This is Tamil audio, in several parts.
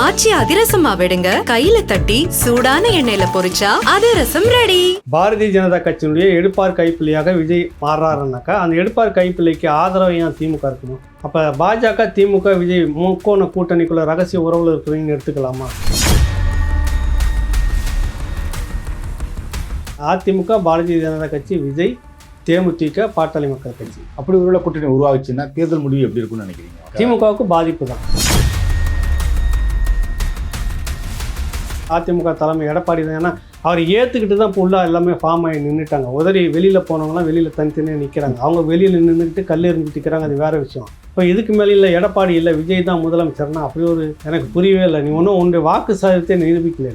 ஆச்சி அதிரசமா விடுங்க. கையில தட்டி சூடான எண்ணெயில பொரிச்சா அதிரசம் ரெடி பாரதிய ஜனதா கட்சியினுடைய எடுப்பார் கைப்பிள்ளையாக விஜய் மாறுறாருனாக்கா அந்த எடுப்பார் கைப்பிள்ளைக்கு ஆதரவு ஏன் திமுக இருக்கணும்? அப்போ பாஜக திமுக விஜய் முக்கோண கூட்டணிக்குள்ள ரகசிய உறவுல இருக்கிறீங்கன்னு எடுத்துக்கலாமா? அதிமுக பாரதிய ஜனதா கட்சி விஜய் தேமுதிக பாட்டாளி மக்கள் கட்சி. அப்படி ஒருவேளை கூட்டணி உருவாச்சுன்னா தேர்தல் முடிவு எப்படி இருக்கும்னு நினைக்கிறீங்க? திமுகவுக்கு பாதிப்பு தான். அதிமுக தலைமை எடப்பாடி தான். ஏன்னா அவர் ஏற்றுக்கிட்டு தான் ஃபுல்லாக எல்லாமே ஃபார்ம் ஆகி நின்றுட்டாங்க உதறி வெளியில் போனவங்களாம் வெளியில் தனித்தனியாக நிற்கிறாங்க அவங்க வெளியில் நின்றுக்கிட்டு கல் எறிஞ்சிட்டு நிற்கிறாங்க அது வேறு விஷயம். இப்போ இதுக்கு மேலே இல்லை எடப்பாடி இல்லை விஜய் தான் முதலமைச்சர்னா அப்படி ஒரு எனக்கு புரியவே இல்லை. நீ ஒன்றும் உன்னுடைய வாக்கு சாதத்தை நிரூபிக்கல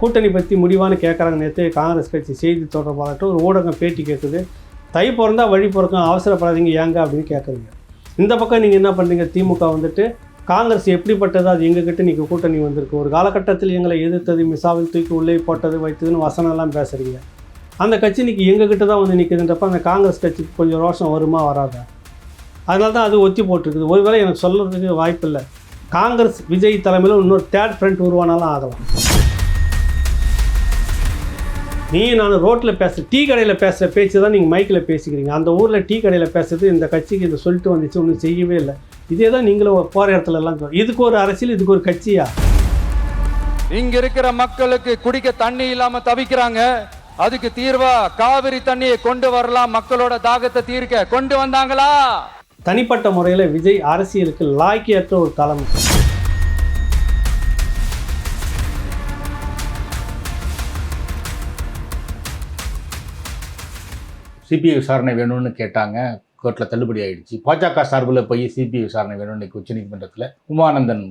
கூட்டணி பற்றி முடிவானு கேட்குறாங்க நேற்று காங்கிரஸ் கட்சி செய்தி தொடர்பாளர்கிட்ட ஒரு ஊடகம் பேட்டி கேட்குது தை பிறந்தால் வழி பிறக்கும் அவசரப்படாதீங்க. ஏங்க அப்படின்னு கேட்குறீங்க இந்த பக்கம் நீங்கள் என்ன பண்ணுறீங்க திமுக வந்துட்டு காங்கிரஸ் எப்படிப்பட்டது? அது எங்ககிட்ட நீங்கள் கூட்டணி வந்திருக்கு. ஒரு காலகட்டத்தில் எங்களை எதிர்த்தது மிசாவில் தூக்கி உள்ளே போட்டது வைத்ததுன்னு வசனம்லாம் பேசுகிறீங்க அந்த கட்சி இன்றைக்கி எங்ககிட்ட தான் வந்து நிற்குதுன்றப்ப அந்த காங்கிரஸ் கட்சிக்கு கொஞ்சம் ரோஷம் வருமா வராதா? அதனால தான் அது ஒத்தி போட்டிருக்குது. ஒருவேளை எனக்கு சொல்கிறதுக்கு வாய்ப்பு இல்லை. காங்கிரஸ் விஜய் தலைமையில் இன்னொரு தேர்ட் ஃப்ரண்ட் உருவானாலும் ஆகலாம். நீ நான் ரோட்டில் பேச டீ கடையில் பேசுகிற பேச்சு தான் நீங்கள் மைக்கில் பேசிக்கிறீங்க. அந்த ஊரில் டீ கடையில் பேசுறது இந்த கட்சிக்கு இதை சொல்லிட்டு வந்துச்சு ஒன்றும் செய்யவே இல்லை. இதே தான் நீங்களும் போகிற இடத்துல எல்லாம் இதுக்கு ஒரு அரசியல் இதுக்கு ஒரு கட்சியா? இங்க இருக்கிற மக்களுக்கு குடிக்க தண்ணி இல்லாம தவிக்கிறாங்க. அதுக்கு தீர்வா காவிரி தண்ணியை கொண்டு வரலாம் மக்களோட தாகத்தை தீர்க்க. கொண்டு வந்தாங்களா? தனிப்பட்ட முறையில் விஜய் அரசியலுக்கு லாய்க்கியற்ற ஒரு தலைமை. சிபிஐ விசாரணை வேணும்னு கேட்டாங்க. கோர்ட்டில் தள்ளுபடி ஆயிடுச்சு. பாஜக சார்பில் போய் சிபிஐ விசாரணை வேணும்னு இன்னைக்கு உச்சநீதிமன்றத்தில் உமானந்தன்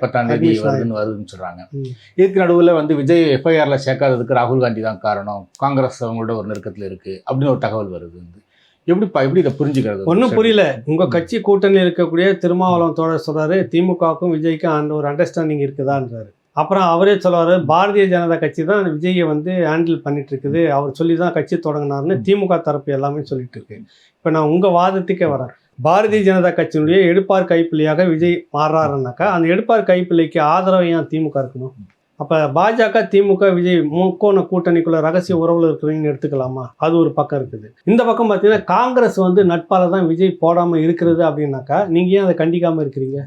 பத்தாம் தேதி வருதுன்னு வருதுன்னு சொல்றாங்க. ம். இதுக்கு நடுவில் வந்து விஜய் எஃப்ஐஆர்ல சேர்க்காததுக்கு ராகுல் காந்தி தான் காரணம். காங்கிரஸ் அவங்களோட ஒரு நெருக்கத்தில் இருக்கு அப்படின்னு ஒரு தகவல் வருது வந்து. எப்படிப்பா எப்படி இதை புரிஞ்சுக்கிறது? ஒன்றும் புரியல. உங்கள் கட்சி கூட்டணியில் இருக்கக்கூடிய திருமாவளவன் தோழர் சொல்கிறாரு திமுகவுக்கும் விஜய்க்கும் அந்த ஒரு அண்டர்ஸ்டாண்டிங் இருக்குதான்றாரு. அப்புறம் அவரே சொல்லுவார் பாரதிய ஜனதா கட்சி தான் விஜயை வந்து ஹேண்டில் பண்ணிட்டு இருக்குது அவர் சொல்லி தான் கட்சி தொடங்கினார்னு திமுக தரப்பு எல்லாமே சொல்லிட்டு இருக்கு இப்போ நான் உங்கள் வாதத்துக்கே வரேன். பாரதிய ஜனதா கட்சியினுடைய எடுப்பார் கைப்பிள்ளையாக விஜய் மாறுறாருனாக்கா அந்த எடுப்பார் கைப்பிள்ளைக்கு ஆதரவு ஏன் திமுக இருக்கணும்? அப்போ பாஜக திமுக விஜய் முக்கோண கூட்டணிக்குள்ள ரகசிய உறவுல இருக்கிறீங்கன்னு எடுத்துக்கலாமா? அது ஒரு பக்கம் இருக்குது. இந்த பக்கம் பார்த்தீங்கன்னா காங்கிரஸ் வந்து நட்பால தான் விஜய் போடாமல் இருக்கிறது அப்படின்னாக்கா நீங்கள் ஏன் அதை கண்டிக்காமல் இருக்கிறீங்க?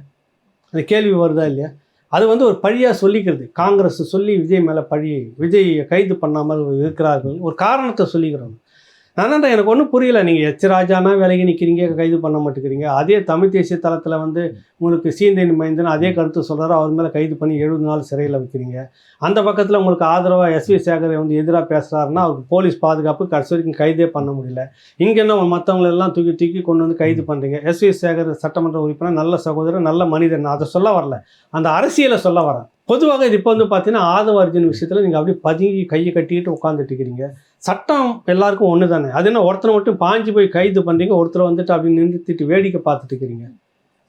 அந்த கேள்வி வருதா இல்லையா? அது வந்து ஒரு பழியாக சொல்லிக்கிறது. காங்கிரஸ் சொல்லி விஜய் மேலே பழி விஜய் கைது பண்ணாமல் இருக்கிறார்கள். ஒரு காரணத்தை சொல்லிக்கிறோம் நான் எனக்கு ஒன்றும் புரியல. நீங்கள் எச் ராஜானா விலகி நிற்கிறீங்க கைது பண்ண மாட்டேங்கிறீங்க. அதே தமிழ் தேசிய தளத்தில் வந்து உங்களுக்கு சீந்தேன் மைந்தன் அதே கருத்து சொல்கிறாரு அவர் மேலே கைது பண்ணி எழுபது நாள் சிறையில் வைக்கிறீங்க. அந்த பக்கத்தில் உங்களுக்கு ஆதரவாக எஸ்வி சேகரை வந்து எதிராக பேசுகிறாருன்னா அவருக்கு போலீஸ் பாதுகாப்பு கடைசி வரைக்கும் கைதே பண்ண முடியல. இங்கே என்ன மற்றவங்களை எல்லாம் தூக்கி தூக்கி கொண்டு வந்து கைது பண்ணுறீங்க எஸ்வி சேகர் சட்டமன்ற உறுப்பினர் நல்ல சகோதரர் நல்ல மனிதன். அதை சொல்ல வரல. அந்த அரசியலை சொல்ல வரேன். பொதுவாக இது இப்போ வந்து பார்த்தீங்கன்னா ஆதவ அர்ஜுன் விஷயத்தில் நீங்கள் அப்படியே பதுங்கி கையை கட்டிக்கிட்டு உட்காந்துட்டு இருக்கிறீங்க. சட்டம் எல்லாருக்கும் ஒன்று தானே அது என்ன ஒருத்தரை மட்டும் பாஞ்சு போய் கைது பண்ணுறீங்க ஒருத்தரை வந்துட்டு அப்படி நிறுத்திட்டு வேடிக்கை பார்த்துட்டு இருக்கிறீங்க.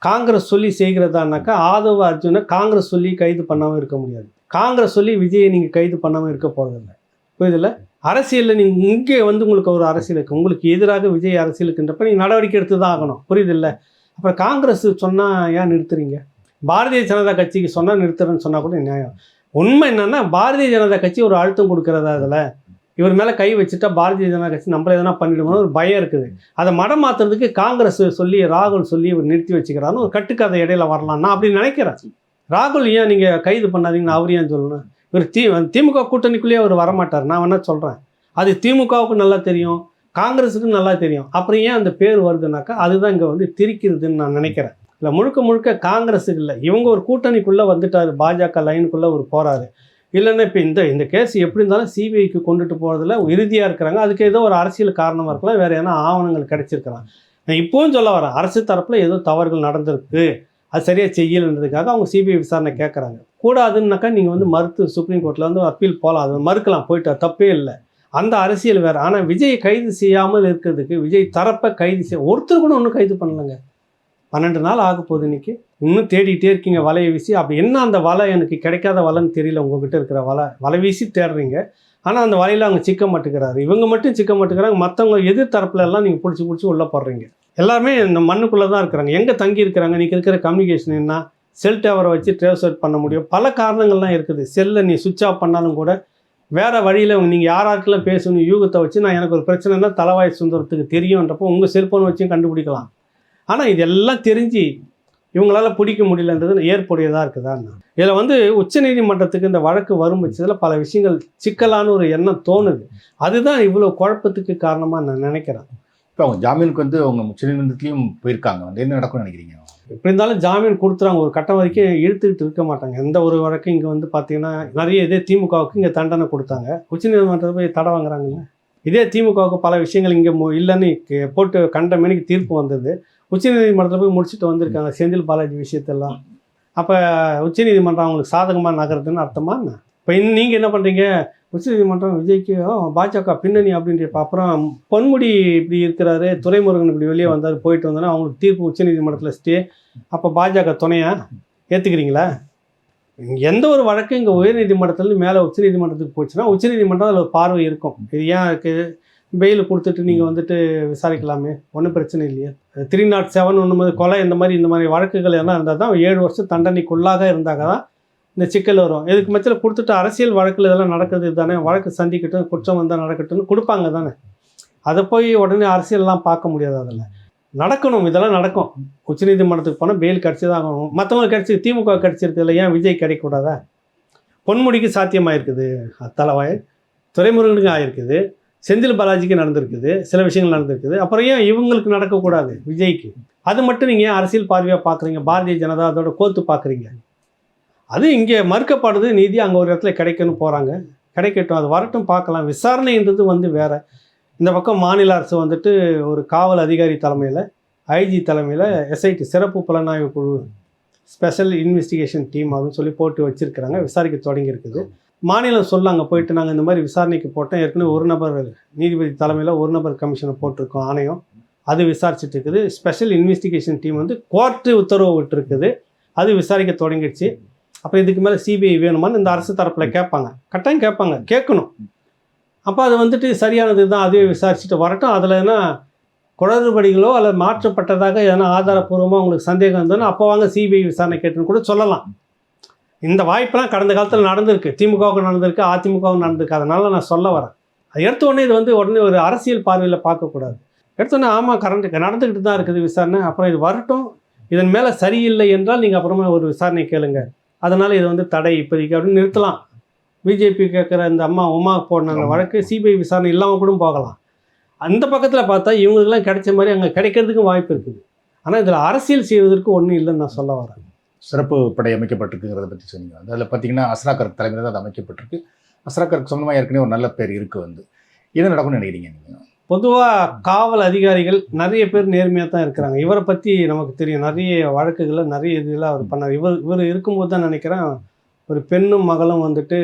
காங்கிரஸ் சொல்லி செய்கிறதானாக்கா ஆதவ அர்ஜுனை காங்கிரஸ் சொல்லி கைது பண்ணாமல் இருக்க முடியாது. காங்கிரஸ் சொல்லி விஜயை நீங்கள் கைது பண்ணாமல் இருக்க போகிறதில்ல புரியுதில்ல? அரசியலில் நீங்கள் இங்கே வந்து உங்களுக்கு ஒரு அரசியல் இருக்குது உங்களுக்கு எதிராக விஜய் அரசியலுக்குன்றப்ப நீங்கள் நடவடிக்கை எடுத்து தான் ஆகணும். புரியுதில்ல? அப்புறம் காங்கிரஸ் சொன்னால் ஏன் நிறுத்துறீங்க? பாரதிய ஜனதா கட்சிக்கு சொன்னால் நிறுத்துறேன்னு சொன்னால் கூட நியாயம். உண்மை என்னென்னா பாரதிய ஜனதா கட்சி ஒரு அழுத்தம் கொடுக்குறதா அதில்? இவர் மேலே கை வச்சுட்டா பாரதிய ஜனதா கட்சி நம்மள எதனா பண்ணிடுமோன்னு ஒரு பயம் இருக்குது. அதை மடம் மாற்றுறதுக்கு காங்கிரஸ் சொல்லி ராகுல் சொல்லி இவர் நிறுத்தி வச்சுக்கிறாருன்னு ஒரு கட்டுக்கதை இடையில வரலாம் நான் அப்படி நினைக்கிறேன். ராகுல் ஏன் நீங்கள் கைது பண்ணாதீங்கன்னு அவர் ஏன் சொல்லணும்? இவர் தி திமுக கூட்டணிக்குள்ளேயே அவர் வரமாட்டார். நான் வேணால் சொல்கிறேன் அது திமுகவுக்கு நல்லா தெரியும் காங்கிரஸுக்கு நல்லா தெரியும். அப்புறம் ஏன் அந்த பேர் வருதுனாக்கா அதுதான் இங்கே வந்து திரிக்கிறதுன்னு நான் நினைக்கிறேன். இல்லை முழுக்க முழுக்க காங்கிரஸுக்கு இல்லை. இவங்க ஒரு கூட்டணிக்குள்ளே வந்துட்டார். பாஜக லைனுக்குள்ளே ஒரு போகிறாரு இல்லைன்னா இப்போ இந்த இந்த கேஸ் எப்படி இருந்தாலும் சிபிஐக்கு கொண்டுட்டு போகிறதுல இறுதியாக இருக்கிறாங்க. அதுக்கு ஏதோ ஒரு அரசியல் காரணமாக இருக்கலாம். வேறு ஏன்னா ஆவணங்கள் கிடைச்சிருக்கலாம். நான் இப்போவும் சொல்ல வரேன். அரசு தரப்பில் ஏதோ தவறுகள் நடந்திருக்கு. அது சரியாக செய்யலைன்றதுக்காக அவங்க சிபிஐ விசாரணை கேட்குறாங்க கூடாதுன்னாக்கா நீங்கள் வந்து மறுத்து சுப்ரீம் கோர்ட்டில் வந்து அப்பீல் போகலாம் அது மறுக்கலாம். போயிட்டு தப்பே இல்லை. அந்த அரசியல் வேறு. ஆனால் விஜய் கைது செய்யாமல் இருக்கிறதுக்கு விஜய் தரப்பை கைது செய்ய ஒருத்தர் கூட ஒன்றும் கைது பண்ணலங்க. பன்னெண்டு நாள் ஆக போகுது இன்னைக்கு. இன்னும் தேடிட்டே இருக்கீங்க வலையை வீசி. அப்படி என்ன அந்த வலை? எனக்கு கிடைக்காத வலைன்னு தெரியல உங்ககிட்ட இருக்கிற வலை. வலை வீசி தேடுறீங்க. ஆனால் அந்த வலையில் அவங்க சிக்க மாட்டேங்கிறாரு. இவங்க மட்டும் சிக்க மாட்டேங்கிறாங்க. மற்றவங்க எதிர் தரப்புல எல்லாம் நீங்கள் பிடிச்சி பிடிச்சி உள்ளே போடுறீங்க. எல்லாருமே இந்த மண்ணுக்குள்ளே தான் இருக்கிறாங்க. எங்கே தங்கி இருக்கிறாங்க? நீங்கள் இருக்கிற கம்யூனிகேஷன் என்ன? செல் டவரை வச்சு ட்ரேவ் பண்ண முடியும். பல காரணங்கள்லாம் இருக்குது. செல்லை நீ சுவிட்ச் ஆஃப் பண்ணாலும் கூட வேறு வழியில் நீங்கள் யாராருக்கெல்லாம் பேசணும் யூகத்தை வச்சு நான் எனக்கு ஒரு பிரச்சனைனா தலைவாய் சுந்தரத்துக்கு தெரியுன்றப்போ உங்கள் செல்ஃபோன் வச்சும் கண்டுபிடிக்கலாம். ஆனால் இதெல்லாம் தெரிஞ்சு இவங்களால பிடிக்க முடியலன்றது ஏற்புடையதாக இருக்குதா இதில் வந்து உச்சநீதிமன்றத்துக்கு இந்த வழக்கு வரும் பட்சத்தில் பல விஷயங்கள் சிக்கலான ஒரு எண்ணம் தோணுது. அதுதான் இவ்வளோ குழப்பத்துக்கு காரணமாக நான் நினைக்கிறேன். இப்போ அவங்க ஜாமீனுக்கு வந்து அவங்க உச்சநீதிமன்றத்துலையும் போயிருக்காங்க. வந்து என்ன நடக்கும்னு நினைக்கிறீங்க? எப்படி இருந்தாலும் ஜாமீன் கொடுத்துறாங்க. ஒரு கட்டம் வரைக்கும் இழுத்துக்கிட்டு இருக்க மாட்டாங்க. எந்த ஒரு வழக்கும் இங்கே வந்து பார்த்தீங்கன்னா நிறைய இதே திமுகவுக்கு இங்கே தண்டனை கொடுத்தாங்க. உச்சநீதிமன்றத்தில் போய் தடை வாங்குறாங்கல்ல. இதே திமுகவுக்கு பல விஷயங்கள் இங்கே இல்லைன்னு போட்டு கண்ட மணிக்கு தீர்ப்பு வந்தது. உச்சநீதிமன்றத்தில் போய் முடிச்சுட்டு வந்திருக்காங்க. செந்தில் பாலாஜி விஷயத்தெல்லாம். அப்போ உச்சநீதிமன்றம் அவங்களுக்கு சாதகமாக நகருதுன்னு அர்த்தமா என்ன? இப்போ நீங்கள் என்ன பண்ணுறீங்க உச்சநீதிமன்றம் விஜய்க்கு பாஜக பின்னணி அப்படின்ற அப்புறம் பொன்முடி இப்படி இருக்கிறாரு துரைமுருகன் இப்படி வெளியே வந்தார் போயிட்டு வந்தோன்னா அவங்களுக்கு தீர்ப்பு உச்சநீதிமன்றத்தில் ஸ்டே அப்போ பாஜக துணையாக ஏற்றுக்கிறீங்களா எந்த ஒரு வழக்கும் இங்கே உயர்நீதிமன்றத்துலேருந்து மேலே உச்சநீதிமன்றத்துக்கு போச்சுன்னா உச்சநீதிமன்றம் அதில் ஒரு பார்வை இருக்கும். இது ஏன் இருக்குது பெயில் கொடுத்துட்டு நீங்கள் வந்துட்டு விசாரிக்கலாமே. ஒன்றும் பிரச்சனை இல்லையா. த்ரீ நாட் செவன் ஒன்று கொலை இந்த மாதிரி இந்த மாதிரி வழக்குகள் எல்லாம் இருந்தால் தான் ஏழு வருஷம் தண்டனைக்குள்ளாக இருந்தாங்க தான் இந்த சிக்கல் வரும். இதுக்கு மத்தியில் கொடுத்துட்டு அரசியல் வழக்கில் இதெல்லாம் நடக்குது தானே வழக்கு சந்திக்கட்டும் குற்றம் வந்தால் நடக்கட்டும்னு கொடுப்பாங்க தானே. அதை போய் உடனே அரசியல்லாம் பார்க்க முடியாது அதில். நடக்கணும் இதெல்லாம் நடக்கும். உச்சநீதிமன்றத்துக்கு போனால் பெயில் கிடச்சி தான் ஆகணும். மற்றவங்க கிடச்சி திமுக கிடச்சிருக்குல்ல ஏன் விஜய் கிடைக்கக்கூடாதா? பொன்முடிக்கு சாத்தியமாயிருக்குது. தலைவாய். துறைமுருகனுக்கு ஆயிருக்குது. செந்தில் பாலாஜிக்கு நடந்திருக்குது சில விஷயங்கள் நடந்திருக்குது. அப்புறம் ஏன் இவங்களுக்கு நடக்கக்கூடாது விஜய்க்கு? அது மட்டும் நீங்கள் ஏன் அரசியல் பார்வையாக பார்க்குறீங்க? பாரதிய ஜனதா அதோட கோத்து பார்க்குறீங்க. அது இங்கே மறுக்கப்படுது நீதி அங்கே ஒரு இடத்துல கிடைக்கணும் போகிறாங்க கிடைக்கட்டும் அது வரட்டும் பார்க்கலாம். விசாரணைன்றது வந்து வேறு. இந்த பக்கம் மாநில அரசு வந்துட்டு ஒரு காவல் அதிகாரி தலைமையில் ஐஜி தலைமையில் எஸ்ஐடி சிறப்பு புலனாய்வு குழு ஸ்பெஷல் இன்வெஸ்டிகேஷன் டீம் அப்படின்னு சொல்லி போட்டு வச்சுருக்கிறாங்க. விசாரிக்க தொடங்கியிருக்குது. மாநிலம் மாநிலம் சொல்லாங்க போயிட்டு நாங்கள் இந்த மாதிரி விசாரணைக்கு போட்டோம். ஏற்கனவே ஒரு நபர் நீதிபதி தலைமையில் ஒரு நபர் கமிஷனை போட்டிருக்கோம் ஆணையம். அது விசாரிச்சுட்டு இருக்குது. ஸ்பெஷல் இன்வெஸ்டிகேஷன் டீம் வந்து கோர்ட்டு உத்தரவு விட்டுருக்குது. அது விசாரிக்க தொடங்கிடுச்சு. அப்புறம் இதுக்கு மேலே சிபிஐ வேணுமான்னு இந்த அரசு தரப்பில் கேட்பாங்க. கட்டாயம் கேட்பாங்க. கேட்கணும். அப்போ அது வந்துட்டு சரியானது தான். அதுவே விசாரிச்சுட்டு வரட்டும். அதில் என்ன குளறுபடிகளோ அல்லது மாற்றப்பட்டதாக எதனா ஆதாரப்பூர்வமாக உங்களுக்கு சந்தேகம் இருந்ததுன்னா அப்போ வாங்க சிபிஐ விசாரணை கேட்டுன்னு கூட சொல்லலாம். இந்த வாய்ப்பெல்லாம் கடந்த காலத்தில் நடந்திருக்கு. திமுகவுக்கு நடந்திருக்கு அதிமுகவுக்கு நடந்திருக்கு. அதனால நான் சொல்ல வரேன். அது எடுத்த உடனே இது வந்து உடனே ஒரு அரசியல் பார்வையில் பார்க்கக்கூடாது. எடுத்தோடனே ஆமாம் கரண்ட் நடந்துக்கிட்டு தான் இருக்குது விசாரணை. அப்புறம் இது வரட்டும். இதன் மேலே சரியில்லை என்றால் நீங்கள் அப்புறமா ஒரு விசாரணை கேளுங்க. அதனால் இது வந்து தடை இப்போதைக்கு அப்படின்னு நிறுத்தலாம். பிஜேபி கேட்குற இந்த அம்மா உமா போடினாங்க வழக்கு சிபிஐ விசாரணை இல்லாமல் கூட போகலாம். அந்த பக்கத்தில் பார்த்தா இவங்களுக்கெல்லாம் கிடைச்ச மாதிரி அங்கே கிடைக்கிறதுக்கும் வாய்ப்பு இருக்குது. ஆனால் இதில் அரசியல் செய்வதற்கு ஒன்றும் இல்லைன்னு நான் சொல்ல வரேன். சிறப்பு படை அமைக்கப்பட்டிருக்குங்கிறத பற்றி சொன்னீங்க. அதில் பார்த்தீங்கன்னா அஸ்ராக்கர் தலைமையில் தான் அது அமைக்கப்பட்டிருக்கு. அஸ்ராக்கருக்கு சொந்தமாக ஏற்கனவே ஒரு நல்ல பேர் இருக்குது வந்து. என்ன நடக்கும்னு நினைக்கிறீங்க நீங்கள் பொதுவாக காவல் அதிகாரிகள் நிறைய பேர் நேர்மையாக தான் இருக்கிறாங்க. இவரை பற்றி நமக்கு தெரியும். நிறைய வழக்குகளை நிறைய இதெல்லாம் அவர் பண்ணார். இவர் இவர் இருக்கும்போது தான் நினைக்கிறேன் ஒரு பெண்ணும் மகளும் வந்துட்டு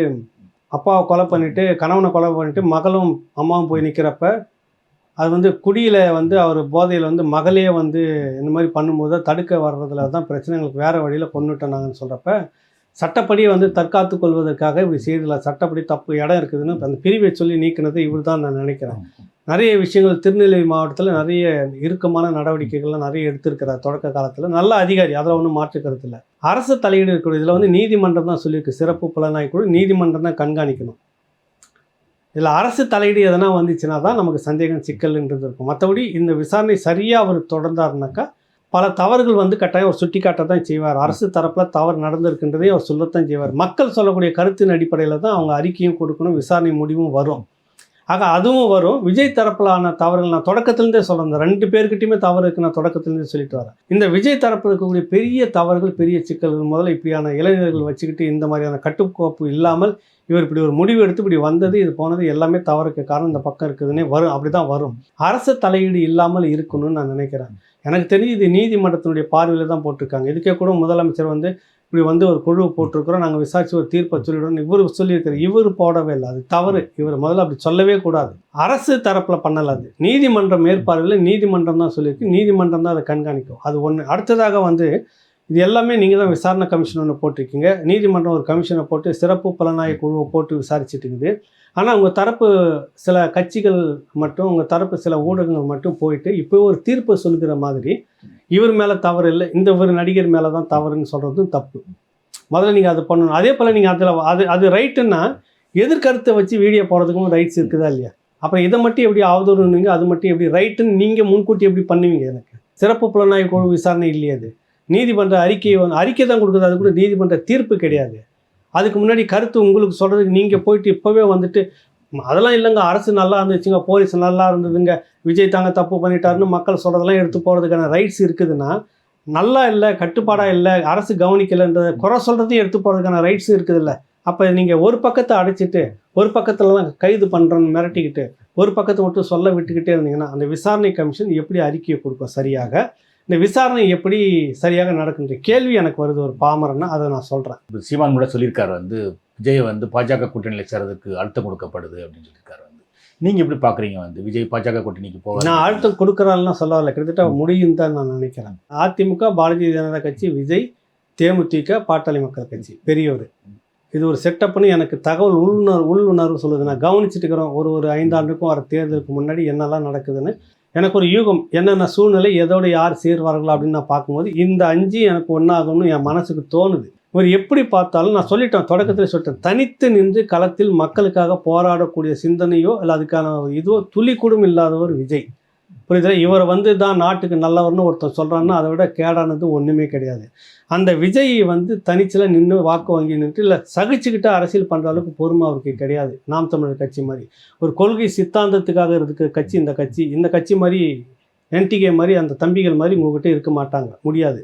அப்பாவை கொலை பண்ணிவிட்டு கணவனை கொலை பண்ணிவிட்டு மகளும் அம்மாவும் போய் நிற்கிறப்ப அது வந்து குடியில் வந்து அவர் போதையில் வந்து மகளே வந்து இந்த மாதிரி பண்ணும்போது தடுக்க வர்றதுல தான் பிரச்சனைகளுக்கு வேறு வழியில் கொண்டுட்டோம் நாங்கன்னு சொல்கிறப்ப சட்டப்படி வந்து தற்காத்து கொள்வதற்காக இப்படி செய்யல சட்டப்படி தப்பு இடம் இருக்குதுன்னு அந்த பிரிவை சொல்லி நீக்கினது இவர் தான் நான் நினைக்கிறேன். நிறைய விஷயங்கள் திருநெல்வேலி மாவட்டத்தில் நிறைய இறுக்கமான நடவடிக்கைகள்லாம் நிறைய எடுத்திருக்கிறார் தொடக்க காலத்தில். நல்ல அதிகாரி அதில் ஒன்றும் மாற்றுக்கிறது இல்லை. அரசு தலையீடு இருக்கக்கூடிய இதில் வந்து நீதிமன்றம் தான் சொல்லியிருக்கு. சிறப்பு புலனாய்வு குழு நீதிமன்றம் தான் கண்காணிக்கணும். இதில் அரசு தலையீடு எதனா வந்துச்சுன்னா தான் நமக்கு சந்தேகம் சிக்கல்ன்றது இருக்கும். மற்றபடி இந்த விசாரணை சரியாக அவர் தொடர்ந்தாருனாக்கா பல தவறுகள் வந்து கட்டாயம் அவர் சுட்டிக்காட்ட தான் செய்வார். அரசு தரப்பில் தவறு நடந்திருக்கின்றதையும் அவர் சொல்லத்தான் செய்வார். மக்கள் சொல்லக்கூடிய கருத்தின் அடிப்படையில் தான் அவங்க அறிக்கையும் கொடுக்கணும் விசாரணை முடிவும் வரும். ஆக அதுவும் வரும். விஜய் தரப்பிலான தவறுகள் நான் தொடக்கத்திலேருந்தே சொல்கிறேன் இந்த ரெண்டு பேர்கிட்டையுமே தவறு இருக்கு. நான் தொடக்கத்திலேருந்தே சொல்லிட்டு வரேன். இந்த விஜய் தரப்பில் இருக்கக்கூடிய பெரிய தவறுகள் பெரிய சிக்கல்கள் முதல்ல இப்படியான இளைஞர்கள் வச்சுக்கிட்டு இந்த மாதிரியான கட்டுக்கோப்பு இல்லாமல் இவர் இப்படி ஒரு முடிவு எடுத்து இப்படி வந்தது இது போனது எல்லாமே தவறுக்கு காரணம். இந்த பக்கம் இருக்குதுன்னே வரும். அப்படி தான் வரும். அரசு தலையீடு இல்லாமல் இருக்கணும்னு நான் நினைக்கிறேன். எனக்கு தெரிஞ்சு இது நீதிமன்றத்தினுடைய பார்வையில் தான் போட்டிருக்காங்க. இதுக்கே கூட முதலமைச்சர் வந்து இப்படி வந்து ஒரு குழு போட்டிருக்கிறோம் நாங்கள் விசாரிச்சு ஒரு தீர்ப்பை சொல்லிவிடணும் இவர் சொல்லியிருக்கிற இவர் போடவே இல்லை. அது தவறு. இவர் முதல்ல அப்படி சொல்லவே கூடாது. அரசு தரப்பில் பண்ணலை அது. நீதிமன்றம் மேற்பார்வையில் நீதிமன்றம் தான் சொல்லியிருக்கு. நீதிமன்றம் தான் அதை கண்காணிக்கும். அது ஒன்று அடுத்ததாக வந்து இது எல்லாமே நீங்கள் தான் விசாரணை கமிஷன் ஒன்று போட்டிருக்கீங்க. நீதிமன்றம் ஒரு கமிஷனை போட்டு சிறப்பு புலனாய்வு குழுவை போட்டு விசாரிச்சுட்டு இருக்குது. ஆனால் உங்கள் தரப்பு சில கட்சிகள் மட்டும் உங்கள் தரப்பு சில ஊடகங்கள் மட்டும் போயிட்டு இப்போ ஒரு தீர்ப்பை சொல்கிற மாதிரி இவர் மேலே தவறு இல்லை இந்த ஒரு நடிகர் மேலே தான் தவறுன்னு சொல்கிறதும் தப்பு. முதல்ல நீங்கள் அதை பண்ணணும். அதே போல் நீங்கள் அதில் அது அது ரைட்டுன்னா எதிர்கருத்தை வச்சு வீடியோ போடுறதுக்கும் ரைட்ஸ் இருக்குதா இல்லையா? அப்புறம் இதை மட்டும் எப்படி ஆவதுன்னு அது மட்டும் எப்படி ரைட்டுன்னு நீங்கள் முன்கூட்டி எப்படி பண்ணுவீங்க எனக்கு? சிறப்பு புலனாய்வு குழு விசாரணை இல்லையே அது நீதிமன்ற அறிக்கையை வந்து அறிக்கை தான் கொடுக்குது. அது கூட நீதிமன்ற தீர்ப்பு கிடையாது. அதுக்கு முன்னாடி கருத்து உங்களுக்கு சொல்கிறதுக்கு நீங்கள் போயிட்டு இப்போவே வந்துட்டு அதெல்லாம் இல்லைங்க. அரசு நல்லா இருந்துச்சுங்க. போலீஸ் நல்லா இருந்ததுங்க. விஜய் தாங்க தப்பு பண்ணிட்டாருன்னு மக்கள் சொல்கிறதெல்லாம் எடுத்து போகிறதுக்கான ரைட்ஸ் இருக்குதுன்னா நல்லா இல்லை கட்டுப்பாடாக இல்லை அரசு கவனிக்கலைன்றத குறை சொல்கிறதையும் எடுத்து போகிறதுக்கான ரைட்ஸ் இருக்குதுல்ல. அப்போ நீங்கள் ஒரு பக்கத்தை அடைச்சிட்டு ஒரு பக்கத்துலலாம் கைது பண்ணுறோன்னு மிரட்டிக்கிட்டு ஒரு பக்கத்தை மட்டும் சொல்ல விட்டுக்கிட்டே இருந்தீங்கன்னா அந்த விசாரணை கமிஷன் எப்படி அறிக்கையை கொடுக்கும் சரியாக? இந்த விசாரணை எப்படி சரியாக நடக்குன்ற கேள்வி எனக்கு வருது. ஒரு பாமரன்னா அதை நான் சொல்கிறேன் சீமான் கூட சொல்லியிருக்காரு வந்து விஜய் வந்து பாஜக கூட்டணியில் சேர்றதுக்கு அழுத்தம் கொடுக்கப்படுது அப்படின்னு சொல்லியிருக்காரு வந்து. நீங்கள் எப்படி பார்க்குறீங்க வந்து? விஜய் பாஜக கூட்டணிக்கு போக நான் அழுத்தம் கொடுக்குறாள்லாம் சொல்ல வரல கிட்டத்தட்ட முடியும் தான் நான் நினைக்கிறேன். அதிமுக பாரதிய ஜனதா கட்சி விஜய் தேமுதிக பாட்டாளி மக்கள் கட்சி பெரியவர். இது ஒரு செட்டப்னு எனக்கு தகவல் உள்ளுணர்வு உள்ளுணர்வு சொல்லுது. நான் கவனிச்சுட்டு இருக்கிறோம். ஒரு ஒரு ஐந்தாண்டுக்கும் வர தேர்தலுக்கு முன்னாடி என்னெல்லாம் நடக்குதுன்னு. எனக்கு ஒரு யூகம் என்னென்ன சூழ்நிலை எதோடு யார் சேர்வார்களா அப்படின்னு நான் பார்க்கும்போது இந்த அஞ்சு எனக்கு ஒன்றாகும்னு என் மனசுக்கு தோணுது. இவர் எப்படி பார்த்தாலும் நான் சொல்லிட்டேன் தொடக்கத்தில் சொல்லிட்டேன் தனித்து நின்று களத்தில் மக்களுக்காக போராடக்கூடிய சிந்தனையோ இல்லை அதுக்கான இதுவோ துளி கூடும் இல்லாதவர் விஜய். புரியுது இவரை வந்து தான் நாட்டுக்கு நல்லவர்னு ஒருத்தன் சொல்கிறான்னா அதை விட கேடானது ஒன்றுமே கிடையாது. அந்த விஜய் வந்து தனிச்சில் நின்று வாக்கு வாங்கி நின்று இல்லை சகிச்சுக்கிட்டு அரசியல் பண்ணுற அளவுக்கு பொறுமை அவருக்கு கிடையாது. நாம் தமிழர் கட்சி மாதிரி. ஒரு கொள்கை சித்தாந்தத்துக்காக இருக்கிற கட்சி இந்த கட்சி. இந்த கட்சி மாதிரி என்டிகே மாதிரி அந்த தம்பிகள் மாதிரி உங்ககிட்ட இருக்க மாட்டாங்க. முடியாது.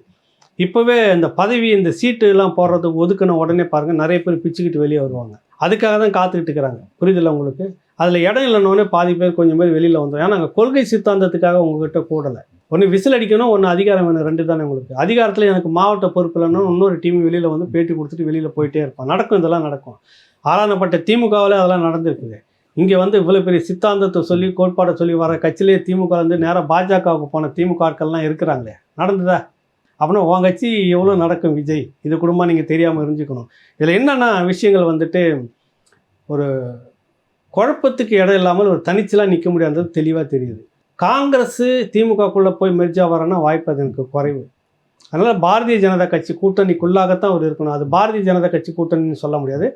இப்போவே இந்த பதவி இந்த சீட்டு எல்லாம் போடுறதுக்கு ஒதுக்கின உடனே பாருங்கள் நிறைய பேர் பிச்சுக்கிட்டு வெளியே வருவாங்க. அதுக்காக தான் காத்துக்கிட்டு இருக்கிறாங்க. புரியுதில்ல உங்களுக்கு? அதில் இடம் இல்லைன்னொன்னே பாதி பேர் கொஞ்சம் பேர் வெளியில் வந்துடும் ஏன்னா நாங்கள் கொள்கை சித்தாந்தத்துக்காக உங்ககிட்ட கூடலை ஒன்று விசில் அடிக்கணும் ஒன்று அதிகாரம் வேணும். ரெண்டு தானே உங்களுக்கு. அதிகாரத்தில் எனக்கு மாவட்ட பொறுப்பு இல்லைன்னா இன்னொரு டீம் வெளியில் வந்து பேட்டி கொடுத்துட்டு வெளியில் போயிட்டே இருப்பான் நடக்கும் இதெல்லாம் நடக்கும். ஆளானப்பட்ட திமுகவில் அதெல்லாம் நடந்திருக்குது. இங்கே வந்து இவ்வளோ பெரிய சித்தாந்தத்தை சொல்லி கோட்பாடை சொல்லி வர கட்சியிலே திமுக வந்து நேராக பாஜகவுக்கு போன திமுக ஆட்கள்லாம் இருக்கிறாங்களே. நடந்ததா? அப்படின்னா உன் கட்சி எவ்வளோ நடக்கும் விஜய்? இது குடும்பம் நீங்கள் தெரியாமல் இருந்துக்கணும். இதில் என்னென்ன விஷயங்கள் வந்துட்டு ஒரு குழப்பத்துக்கு இடம் இல்லாமல் ஒரு தனிச்சலாக நிற்க முடியாதது தெளிவாக தெரியுது. காங்கிரஸ் திமுகக்குள்ளே போய் மெர்ஜா வரேன்னா வாய்ப்பு அது எனக்கு குறைவு. அதனால் பாரதிய ஜனதா கட்சி கூட்டணிக்குள்ளாகத்தான் அவர் இருக்கணும். அது பாரதிய ஜனதா கட்சி கூட்டணின்னு சொல்ல முடியாது.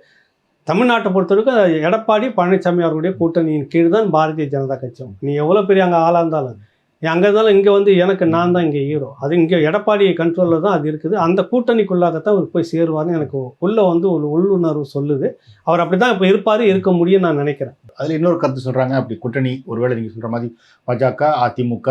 தமிழ்நாட்டை பொறுத்தவரைக்கும் எடப்பாடி பழனிசாமி அவர்களுடைய கூட்டணியின் கீழ் தான் பாரதிய ஜனதா கட்சி. நீ எவ்வளோ பெரிய அங்கே ஆளாக இருந்தாலும். அங்கே இருந்தாலும் இங்கே வந்து எனக்கு நான் தான் இங்கே ஹீரோ அது இங்கே எடப்பாடி கண்ட்ரோலில் தான் அது இருக்குது. அந்த கூட்டணிக்குள்ளாகத்தான் அவர் போய் சேருவார்னு எனக்கு உள்ளே வந்து ஒரு உள்ளுணர்வு சொல்லுது. அவர் அப்படி தான் இப்போ இருப்பார் இருக்க முடியும் நான் நினைக்கிறேன். அதில் இன்னொரு கருத்து சொல்கிறாங்க அப்படி கூட்டணி ஒருவேளை நீங்கள் சொல்கிற மாதிரி பாஜக அதிமுக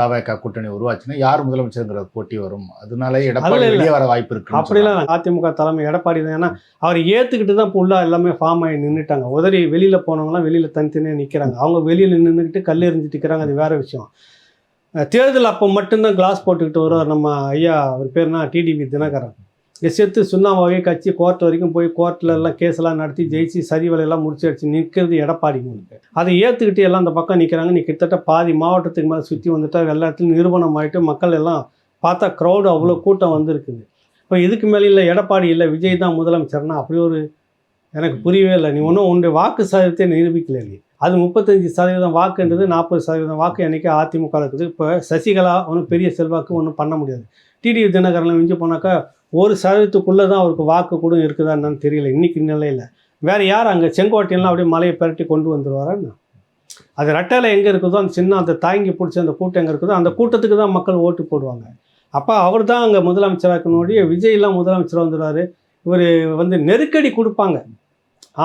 தவக கூட்டணி உருவாச்சுன்னா யார் முதலமைச்சருங்கிற போட்டி வரும். அதனால எடப்பாடி. வெளியே வர வாய்ப்பு இருக்கு அப்படிலாம். அதிமுக தலைமை எடப்பாடி தான். ஏன்னா அவர் ஏற்றுக்கிட்டு தான் உள்ள எல்லாமே ஃபார்ம் ஆகி நின்றுட்டாங்க உதறி வெளியில் போனவங்களாம் வெளியில் தனித்தனியாக நிற்கிறாங்க அவங்க வெளியில் நின்றுக்கிட்டு கல் எறிஞ்சிட்டு இருக்கிறாங்க. அது வேற விஷயம். தேர்தல் அப்போ மட்டும்தான் கிளாஸ் போட்டுக்கிட்டு வருவார் நம்ம ஐயா அவர் பேர்னா டிடிவி தினகரன். இங்க சுண்ணாமாவே கட்சி கோர்ட் வரைக்கும் போய் கோர்ட்டில் எல்லாம் கேஸ்லாம் நடத்தி ஜெயிச்சு சரி வேலையெல்லாம் முடிச்சு அடிச்சு நிற்கிறது எடப்பாடி உங்களுக்கு அதை ஏற்றுக்கிட்டு எல்லாம் அந்த பக்கம் நிற்கிறாங்க நீ கிட்டத்தட்ட பாதி மாவட்டத்துக்கு மேலே சுற்றி வந்துட்டால் எல்லா இடத்துலையும் நிறுவனம் ஆகிட்டு மக்கள் எல்லாம் பார்த்தா க்ரௌடு அவ்வளோ கூட்டம் வந்திருக்குது. இப்போ இதுக்கு மேலே இல்லை எடப்பாடி இல்லை விஜய் தான் முதலமைச்சர்னா அப்படி ஒரு எனக்கு புரியவே இல்லை. நீ ஒன்றும் உன்னுடைய வாக்கு சதவீதத்தை நிரூபிக்கல நீ. அது முப்பத்தஞ்சு சதவீதம் வாக்குன்றது நாற்பது சதவீதம் வாக்கு என்னைக்கு அதிமுக இருக்குது. இப்போ சசிகலா ஒன்றும் பெரிய செல்வாக்கு ஒன்றும் பண்ண முடியாது. டிடிவி தினகரனில் மிஞ்சி போனாக்கா ஒரு சதவீதத்துக்குள்ளே தான் அவருக்கு வாக்கு கூட இருக்குதா என்னன்னு தெரியல இன்னைக்கு நிலையில். வேறு யார் அங்கே செங்கோட்டையெல்லாம் அப்படியே மலையை பெரட்டி கொண்டு வந்துடுவாரான்னு அது ரெட்டையில் எங்கே இருக்குதோ அந்த சின்ன அந்த தாங்கி பிடிச்ச அந்த கூட்டம் எங்கே இருக்குதோ அந்த கூட்டத்துக்கு தான் மக்கள் ஓட்டு போடுவாங்க. அப்போ அவர் தான் அங்கே முதலமைச்சராக விஜய்லாம் முதலமைச்சராக வந்துடுவார் இவர் வந்து நெருக்கடி கொடுப்பாங்க.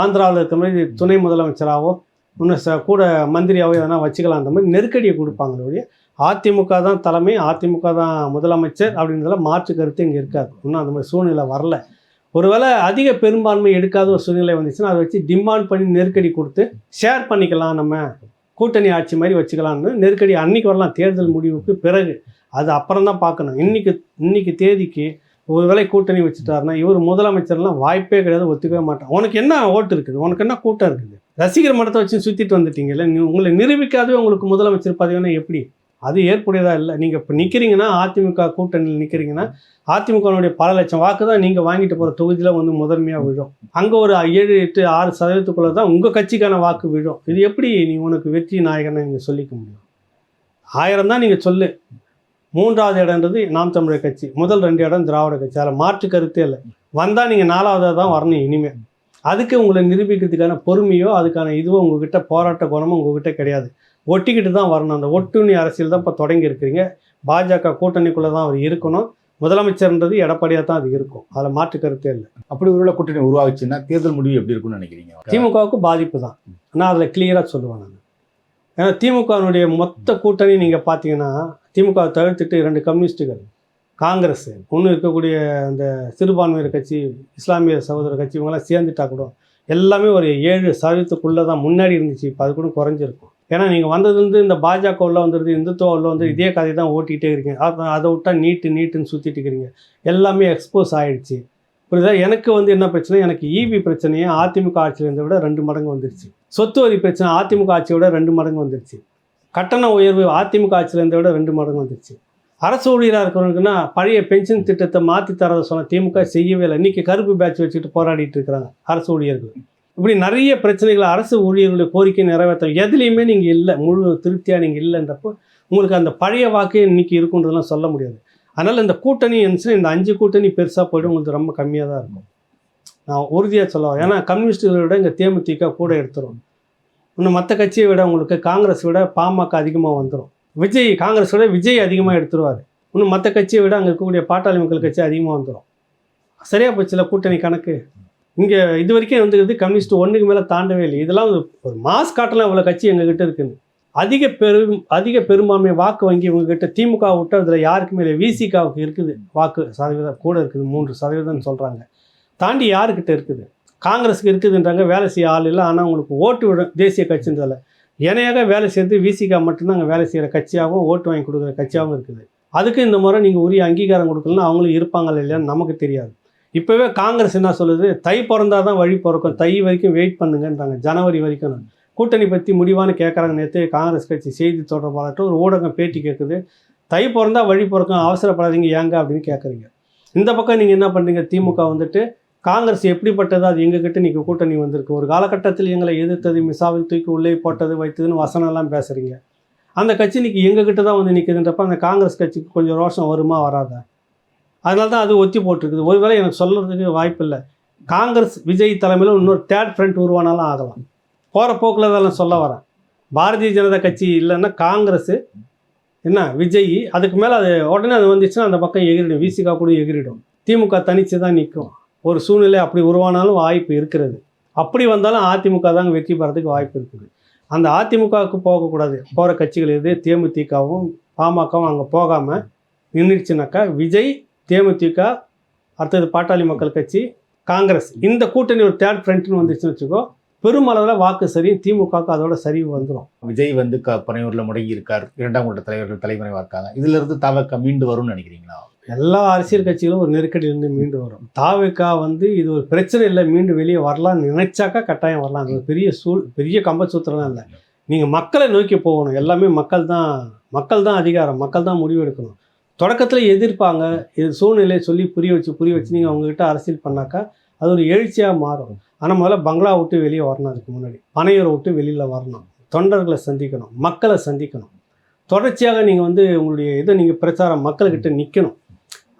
ஆந்திராவில் இருக்க மாதிரி துணை முதலமைச்சராகவோ இன்னும் ச கூட மந்திரியாவோ எதனா வச்சுக்கலாம் அந்த மாதிரி நெருக்கடியை கொடுப்பாங்க. அதிமுக தான் தலைமை அதிமுக தான் முதலமைச்சர் அப்படின்றதுல மாற்று கருத்து இங்கே இருக்காது. இன்னும் அந்த மாதிரி சூழ்நிலை வரல. ஒருவேளை அதிக பெரும்பான்மை எடுக்காத ஒரு சூழ்நிலை வந்துச்சுன்னா அதை வச்சு டிமாண்ட் பண்ணி நெருக்கடி கொடுத்து ஷேர் பண்ணிக்கலாம் நம்ம கூட்டணி ஆட்சி மாதிரி வச்சுக்கலாம்னு நெருக்கடி அன்னைக்கு வரலாம். தேர்தல் முடிவுக்கு பிறகு. அது அப்புறம் தான் பார்க்கணும். இன்னைக்கு இன்னைக்கு தேதிக்கு ஒருவேளை கூட்டணி வச்சுட்டாருன்னா இவர் முதலமைச்சர்லாம் வாய்ப்பே கிடையாது ஒத்துக்கவே மாட்டான் உனக்கு என்ன ஓட்டு இருக்குது? உனக்கு என்ன கூட்டம் இருக்குது? ரசிகர் மடத்தை வச்சு சுற்றிட்டு வந்துட்டீங்கல்ல உங்களை நிரூபிக்காதவே உங்களுக்கு முதலமைச்சர் பதவினா எப்படி? அது ஏற்புடையதாக இல்லை. நீங்கள் இப்போ நிற்கிறீங்கன்னா அதிமுக கூட்டணியில் நிற்கிறீங்கன்னா அதிமுகனுடைய பல லட்சம் வாக்கு தான் நீங்கள் வாங்கிட்டு போகிற தொகுதியில் வந்து முதன்மையாக விழும். அங்கே ஒரு ஏழு எட்டு ஆறு சதவீதத்துக்குள்ளே தான் உங்கள் கட்சிக்கான வாக்கு விழும். இது எப்படி நீ உனக்கு வெற்றி நாயகனை நீங்கள் சொல்லிக்க முடியும்? ஆயிரம் தான் நீங்கள் சொல்லு. மூன்றாவது இடம்ன்றது நாம் தமிழர் கட்சி. முதல் ரெண்டு இடம் திராவிட கட்சி. அதில் மாற்று கருத்தே இல்லை. வந்தால் நீங்கள் நாலாவதாக தான் வரணும் இனிமேல் அதுக்கு உங்களை நிரூபிக்கிறதுக்கான பொறுமையோ அதுக்கான இதுவோ உங்ககிட்ட போராட்ட குணமோ உங்ககிட்ட கிடையாது. ஒட்டிக்கிட்டு தான் வரணும். அந்த ஒட்டுண்ணி அரசியல் தான் இப்போ தொடங்கி இருக்கிறீங்க பாஜக கூட்டணிக்குள்ளே தான் அவர் இருக்கணும். முதலமைச்சர்ன்றது எடப்பாடியாக தான் அது இருக்கும். அதில் மாற்று கருத்தே இல்லை. அப்படி ஒருவேளை கூட்டணி உருவாகுச்சுன்னா தேர்தல் முடிவு எப்படி இருக்கும்னு நினைக்கிறீங்க? திமுகவுக்கு பாதிப்பு தான். ஆனால் அதில் கிளியராக சொல்லுவேன் நான். ஏன்னா திமுகவினுடைய மொத்த கூட்டணி நீங்கள் பார்த்தீங்கன்னா திமுக தவிர்த்துட்டு இரண்டு கம்யூனிஸ்ட்டுகள் காங்கிரஸ் ஒன்று இருக்கக்கூடிய அந்த சிறுபான்மையர் கட்சி இஸ்லாமிய சகோதர கட்சி இவங்கெல்லாம் சேர்ந்துட்டா கூட எல்லாமே ஒரு ஏழு சதவீதத்துக்குள்ளே தான் முன்னாடி இருந்துச்சு. இப்போ அது கூட குறைஞ்சிருக்கும். ஏன்னா நீங்கள் வந்ததுலேருந்து இந்த பாஜக உள்ள வந்துடுது இந்துத்துவ உள்ள வந்து இதே கதை தான் ஓட்டிகிட்டே இருக்கீங்க. அதை அதை விட்டால் நீட்டு நீட்டுன்னு சுற்றிட்டு இருக்கிறீங்க எல்லாமே எக்ஸ்போஸ் ஆகிடுச்சு புரியுதா? எனக்கு வந்து என்ன பிரச்சனை? எனக்கு ஈபி பிரச்சனையே அதிமுக ஆட்சியில் இருந்த விட ரெண்டு மடங்கு வந்துருச்சு. சொத்து வரி பிரச்சனை அதிமுக ஆட்சியை விட ரெண்டு மடங்கு வந்துருச்சு. கட்டண உயர்வு அதிமுக ஆட்சியில் இருந்த விட ரெண்டு மடங்கு வந்துருச்சு. அரசு ஊழியராக இருக்கிறவங்களுக்குன்னா பழைய பென்ஷன் திட்டத்தை மாற்றி தரதை சொன்ன திமுக செய்யவே இல்லை. இன்றைக்கி கருப்பு பேட்ச் வச்சுட்டு போராடிட்டு இருக்கிறாங்க அரசு ஊழியர்கள். இப்படி நிறைய பிரச்சனைகளை அரசு ஊழியர்களுடைய கோரிக்கை நிறைவேற்ற எதுலேயுமே நீங்கள் இல்லை. முழு திருப்தியாக நீங்கள் இல்லைன்றப்போ உங்களுக்கு அந்த பழைய வாக்கு இன்னைக்கு இருக்குன்றதெல்லாம் சொல்ல முடியாது. அதனால் இந்த கூட்டணி இருந்துச்சுன்னா இந்த அஞ்சு கூட்டணி பெருசாக போய்டும். உங்களுக்கு ரொம்ப கம்மியாக தான் இருக்கும். நான் உறுதியாக சொல்லுவேன் ஏன்னா கம்யூனிஸ்டுகளை விட இங்கே தேமுதிக கூட எடுத்துரும். இன்னும் மற்ற கட்சியை விட உங்களுக்கு காங்கிரஸ் விட பாமக அதிகமாக வந்துடும் விஜய் காங்கிரஸ் விட விஜய் அதிகமாக எடுத்துருவார். இன்னும் மற்ற கட்சியை விட அங்கே இருக்கக்கூடிய பாட்டாளி மக்கள் கட்சி அதிகமாக வந்துடும் சரியாக போச்சுல கூட்டணி கணக்கு? இங்கே இது வரைக்கும் வந்துக்கிறது கம்யூனிஸ்ட் ஒன்றுக்கு மேலே தாண்டவே இல்லை. இதெல்லாம் ஒரு- மாஸ் காட்டலாம் இவ்வளோ கட்சி எங்ககிட்ட இருக்குன்னு. அதிக பெரும் அதிக பெரும்பான்மை வாக்கு வங்கி இவங்ககிட்ட திமுக விட்டு அதில் யாருக்குமே இல்லை. விசிகாவுக்கு இருக்குது. வாக்கு சதவீதம் கூட இருக்குது. மூன்று சதவீதம்னு சொல்கிறாங்க தாண்டி யாருக்கிட்ட இருக்குது? காங்கிரஸுக்கு இருக்குதுன்றாங்க. வேலை செய்ய ஆள் இல்லை. ஆனால் உங்களுக்கு ஓட்டு விடும் தேசிய கட்சின்றதில் இணையாக வேலை செய்து விசிகா மட்டும்தான் அங்கே வேலை செய்கிற கட்சியாகவும் ஓட்டு வாங்கி கொடுக்குற கட்சியாகவும் இருக்குது. அதுக்கு இந்த முறை நீங்கள் உரிய அங்கீகாரம் கொடுக்கலன்னா அவங்களும் இருப்பாங்களா இல்லையான்னு நமக்கு தெரியாது. இப்போவே காங்கிரஸ் என்ன சொல்லுது? தை பிறந்தால் தான் வழி பிறக்கும். தை வரைக்கும் வெயிட் பண்ணுங்கன்றாங்க. ஜனவரி வரைக்கும். கூட்டணி பற்றி முடிவானு கேட்குறாங்க நேற்று காங்கிரஸ் கட்சி செய்தி தொடர்பாளர்கிட்ட ஒரு ஊடகம் பேட்டி கேட்குது தை பிறந்தா வழி பிறக்கும். அவசரப்படாதீங்க. ஏங்க அப்படின்னு கேட்குறீங்க இந்த பக்கம் நீங்கள் என்ன பண்ணுறீங்க திமுக வந்துட்டு காங்கிரஸ் எப்படிப்பட்டது? அது எங்ககிட்ட நீங்கள் கூட்டணி வந்திருக்கு. ஒரு காலகட்டத்தில் எங்களை எதிர்த்தது மிசாவில் தூக்கி உள்ளே போட்டது வைத்ததுன்னு வசனம்லாம் பேசுகிறீங்க அந்த கட்சி இன்றைக்கி எங்ககிட்ட தான் வந்து நிற்குதுன்றப்ப அந்த காங்கிரஸ் கட்சிக்கு கொஞ்சம் ரோஷம் வருமா வராதா? அதனால தான் அது ஒத்தி போட்டிருக்குது. ஒருவேளை எனக்கு சொல்கிறதுக்கு வாய்ப்பு இல்லை. காங்கிரஸ் விஜய் தலைமையில் இன்னொரு தேர்ட் ஃப்ரண்ட் உருவானாலும் ஆகலாம். போகிற போக்கில் தான் சொல்ல வரேன். பாரதிய ஜனதா கட்சி இல்லைன்னா காங்கிரஸ் என்ன விஜய் அதுக்கு மேலே அது உடனே அது வந்துச்சுன்னா அந்த பக்கம் எகிரிடும். விசிகா கூட எகிரிடும். திமுக தனித்து தான் நிற்கும் ஒரு சூழ்நிலை அப்படி உருவானாலும் வாய்ப்பு இருக்கிறது. அப்படி வந்தாலும் அதிமுக தாங்க வெற்றி பெறதுக்கு வாய்ப்பு இருக்குது. அந்த அதிமுகவுக்கு போகக்கூடாது. போகிற கட்சிகள் எது? தேமுதிகவும் பாமகவும் அங்கே போகாமல் நின்றுச்சுனாக்கா விஜய் தேமுதிக அடுத்தது பாட்டாளி மக்கள் கட்சி காங்கிரஸ். இந்த கூட்டணி ஒரு தேர்ட் ஃப்ரண்ட்னு வந்துச்சுன்னு வச்சுக்கோ பெருமளவில் வாக்கு சரி திமுகவுக்கு அதோட சரிவு வந்துடும் விஜய் வந்து க பனையூர்ல முடங்கி இருக்கார் இரண்டாம் கட்ட தலைவர்கள் தலைமறைவா இருக்காங்க இதுல இருந்து தவக்க மீண்டு வரும்னு நினைக்கிறீங்களா? எல்லா அரசியல் கட்சிகளும் ஒரு நெருக்கடியிலேருந்து மீண்டு வரும். தாவேக்கா வந்து இது ஒரு பிரச்சனை இல்லை மீண்டு வெளியே வரலாம்னு நினைச்சாக்கா கட்டாயம் வரலாம். அது பெரிய சூழ் பெரிய கம்பசூத்திரம்லாம் இல்லை. நீங்கள் மக்களை நோக்கி போகணும். எல்லாமே மக்கள் தான் மக்கள் தான் அதிகாரம் மக்கள் தான் முடிவு எடுக்கணும் தொடக்கத்தில் எதிர்ப்பாங்க. இது சூழ்நிலையை சொல்லி புரிய வச்சு புரிய வச்சு நீங்கள் அவங்கக்கிட்ட அரசியல் பண்ணாக்கா அது ஒரு எழுச்சியாக மாறும். ஆனால் முதல்ல பங்களா விட்டு வெளியே வரணும் அதுக்கு முன்னாடி. பனையூரை விட்டு வெளியில் வரணும். தொண்டர்களை சந்திக்கணும். மக்களை சந்திக்கணும். தொடர்ச்சியாக நீங்கள் வந்து உங்களுடைய இதை நீங்கள் பிரச்சாரம் மக்கள்கிட்ட நிற்கணும்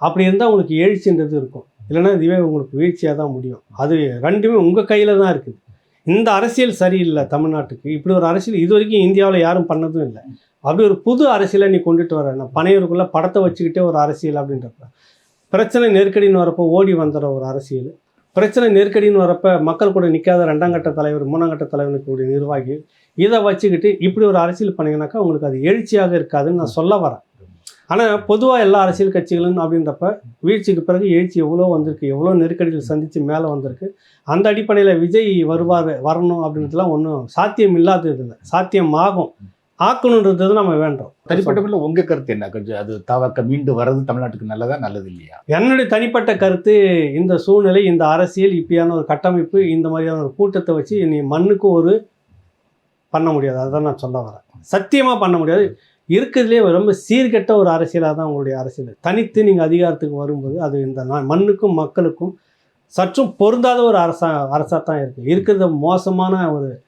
அப்படி இருந்தால் உங்களுக்கு எழுச்சின்றது இருக்கும். இல்லைன்னா இதுவே உங்களுக்கு வீழ்ச்சியாக தான் முடியும். அது ரெண்டுமே உங்கள் கையில் தான் இருக்குது. இந்த அரசியல் சரியில்லை தமிழ்நாட்டுக்கு. இப்படி ஒரு அரசியல் இது வரைக்கும் இந்தியாவில் யாரும் பண்ணதும் இல்லை. அப்படி ஒரு புது அரசியலை நீ கொண்டுட்டு வர நான் பனையூருக்குள்ளே படத்தை வச்சுக்கிட்டே ஒரு அரசியல் அப்படின்றப்ப பிரச்சனை நெருக்கடின்னு வரப்போ ஓடி வந்துடுற ஒரு அரசியல். பிரச்சனை நெருக்கடின்னு வரப்ப மக்கள் கூட நிற்காத ரெண்டாம் கட்ட தலைவர் மூணாம் கட்ட தலைவனுக்கு கூடிய நிர்வாகி இதை வச்சுக்கிட்டு இப்படி ஒரு அரசியல் பண்ணீங்கன்னாக்கா உங்களுக்கு அது எழுச்சியாக இருக்காதுன்னு நான் சொல்ல வரேன். ஆனால் பொதுவாக எல்லா அரசியல் கட்சிகளும் அப்படின்றப்ப வீழ்ச்சிக்கு பிறகு எழுச்சி எவ்வளோ வந்திருக்கு எவ்வளோ நெருக்கடிகள் சந்தித்து மேலே வந்திருக்கு அந்த அடிப்படையில் விஜய் வருவார் வரணும் அப்படின்றதுலாம் ஒன்றும் சாத்தியம் இல்லாதது இல்லை சாத்தியம் ஆகும் ஆக்கணுன்றது நம்ம வேண்டோம். தனிப்பட்ட உங்க கருத்து என்ன? கொஞ்சம் அது தவக்க மீண்டு வர்றது தமிழ்நாட்டுக்கு நல்லதா நல்லது இல்லையா? என்னுடைய தனிப்பட்ட கருத்து இந்த சூழ்நிலை இந்த அரசியல் இப்படியான ஒரு கட்டமைப்பு இந்த மாதிரியான ஒரு கூட்டத்தை வச்சு நீ மண்ணுக்கு ஒரு பண்ண முடியாது. அதான் நான் சொல்ல வரேன். சத்தியமாக பண்ண முடியாது. இருக்கிறதுலே ரொம்ப சீர்கெட்ட ஒரு அரசியலாக தான் உங்களுடைய அரசியல். தனித்து நீங்கள் அதிகாரத்துக்கு வரும்போது அது இந்த நா- மண்ணுக்கும் மக்களுக்கும் சற்றும் பொருந்தாத ஒரு அரசா அரசாக தான் இருக்குது இருக்கிறது மோசமான ஒரு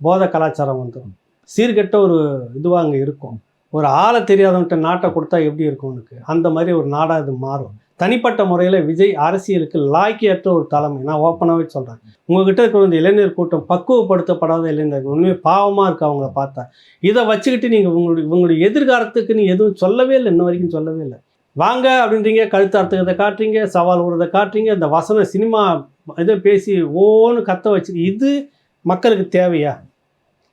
போத கலாச்சாரம் வந்துடும் சீர்கெட்ட ஒரு இதுவாக அங்கே இருக்கும். ஒரு ஆளை தெரியாதவன்ட்ட நாட்டை கொடுத்தா எப்படி இருக்கும் உனக்கு? அந்த மாதிரி ஒரு நாடாக இது மாறும். தனிப்பட்ட முறையில் விஜய் அரசியலுக்கு லாய்க்கியற்ற ஒரு தலைமை. நான் ஓப்பனாகவே சொல்கிறேன் உங்ககிட்ட இருக்கிற இந்த இளைஞர் கூட்டம் பக்குவப்படுத்தப்படாத இளைஞர்கள். உண்மையே பாவமாக இருக்கு அவங்கள பார்த்தா. இதை வச்சுக்கிட்டு நீங்கள் உங்களுடைய உங்களுடைய எதிர்காலத்துக்கு நீ எதுவும் சொல்லவே இல்லை. இன்ன வரைக்கும் சொல்லவே இல்லை. வாங்க அப்படின்றீங்க கழுத்து காட்டுறீங்க சவால் விடுறதை காட்டுறீங்க இந்த வசன சினிமா இதை பேசி ஓன்னு கத்த வச்சு இது மக்களுக்கு தேவையா?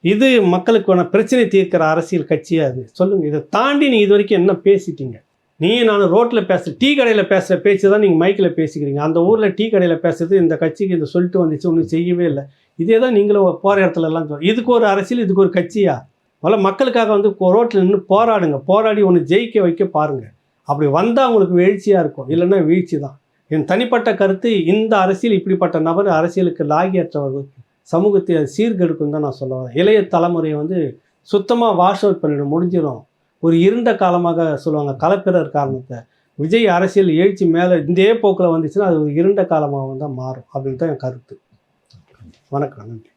இது மக்களுக்கான பிரச்சனை தீர்க்கிற அரசியல் கட்சியாக அது சொல்லுங்கள் இதை தாண்டி நீ இது வரைக்கும் என்ன பேசிட்டீங்க? நீ நான் ரோட்டில் பேசுகிற டீ கடையில் பேசுகிற பேச்சு தான் நீங்கள் மைக்கில் பேசிக்கிறீங்க. அந்த ஊரில் டீ கடையில் பேசுறது இந்த கட்சிக்கு இதை சொல்லிட்டு வந்துச்சு ஒன்றும் செய்யவே இல்லை. இதே தான் நீங்களும் போகிற இடத்துல எல்லாம் சொல்ல இதுக்கு ஒரு அரசியல் இதுக்கு ஒரு கட்சியா? முதல்ல மக்களுக்காக வந்து ரோட்டில் நின்று போராடுங்க. போராடி ஒன்று ஜெயிக்க வைக்க பாருங்கள் அப்படி வந்தால் உங்களுக்கு வீழ்ச்சியாக இருக்கும். இல்லைன்னா வீழ்ச்சி தான். என் தனிப்பட்ட கருத்து இந்த அரசியல் இப்படிப்பட்ட நபர் அரசியலுக்கு லாகியற்றவர்கள். சமூகத்தை அது சீர்கெடுக்கும் தான் நான் சொல்ல வரேன். இளைய தலைமுறையை வந்து சுத்தமாக வாஷ் அவுட் பண்ணிடும். முடிஞ்சிடும் ஒரு இருண்ட காலமாக சொல்லுவாங்க கலப்பிறர் காரணத்தை. விஜய் அரசியல் எழுச்சி மேலே இதே போக்கில் வந்துச்சுன்னா அது ஒரு இருண்ட காலமாக தான் மாறும். அப்படின்னு தான் என் கருத்து. வணக்கம் நன்றி.